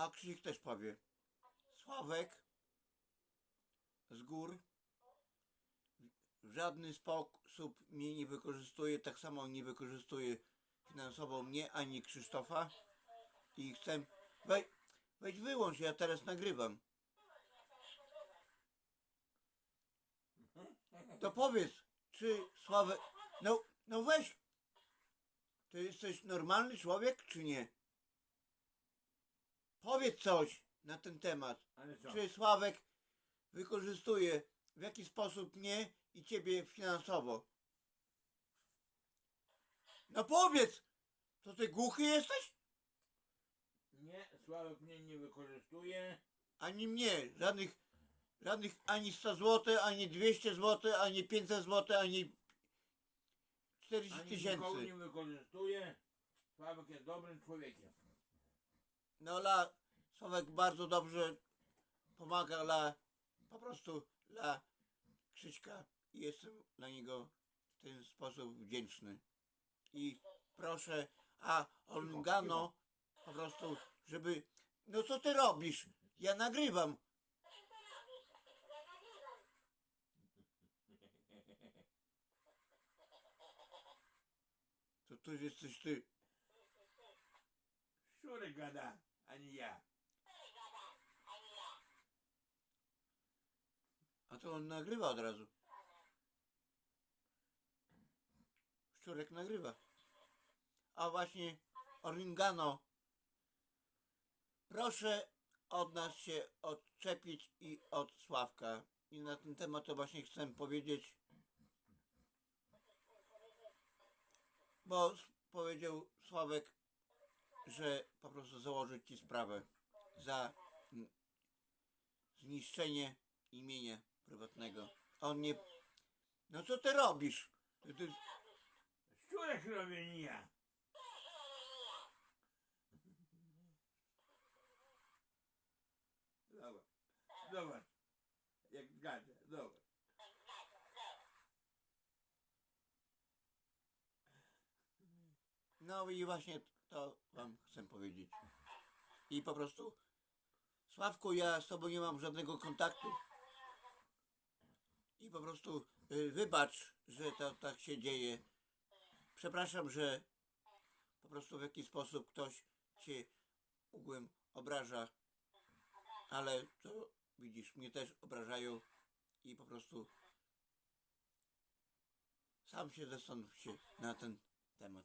A Krzysiek też powie. Sławek z gór w żadny sposób mnie nie wykorzystuje, tak samo nie wykorzystuje finansowo mnie ani Krzysztofa i chcę... Wej, weź wyłącz, ja teraz nagrywam. To powiedz, czy Sławek... No, no weź! Ty jesteś normalny człowiek, czy nie? Powiedz coś na ten temat. Ale co? Czy Sławek wykorzystuje w jaki sposób mnie i ciebie finansowo? No powiedz! To ty głuchy jesteś? Nie, Sławek mnie nie wykorzystuje. Ani mnie. Żadnych, żadnych ani 100 zł, ani 200 zł, ani 500 zł, ani 40 Ani nikogo tysięcy. nie wykorzystuje. Sławek jest dobrym człowiekiem. No la, Sławek bardzo dobrze pomaga dla, po prostu dla Krzyśka i jestem dla niego w ten sposób wdzięczny. I proszę, a Olgano po prostu, żeby, no co ty robisz? Ja nagrywam. To tu jesteś ty. Szczurek gada, a nie ja. A to on nagrywa od razu. Szczurek nagrywa. A właśnie Oringano. Proszę od nas się odczepić i od Sławka. I na ten temat to właśnie chcę powiedzieć. Bo powiedział Sławek, że po prostu założy ci sprawę za mm, zniszczenie imienia prywatnego. On nie... No co ty robisz? Ty, ty... Szczurek robię, nie ja. Zobacz, zobacz. Jak gada, zobacz. No i właśnie to wam. I po prostu Sławku, ja z tobą nie mam żadnego kontaktu. I po prostu y, wybacz, że to tak się dzieje. Przepraszam, że po prostu w jakiś sposób ktoś cię ugłem obraża. Ale to widzisz, mnie też obrażają i po prostu sam się zastanów się na ten temat.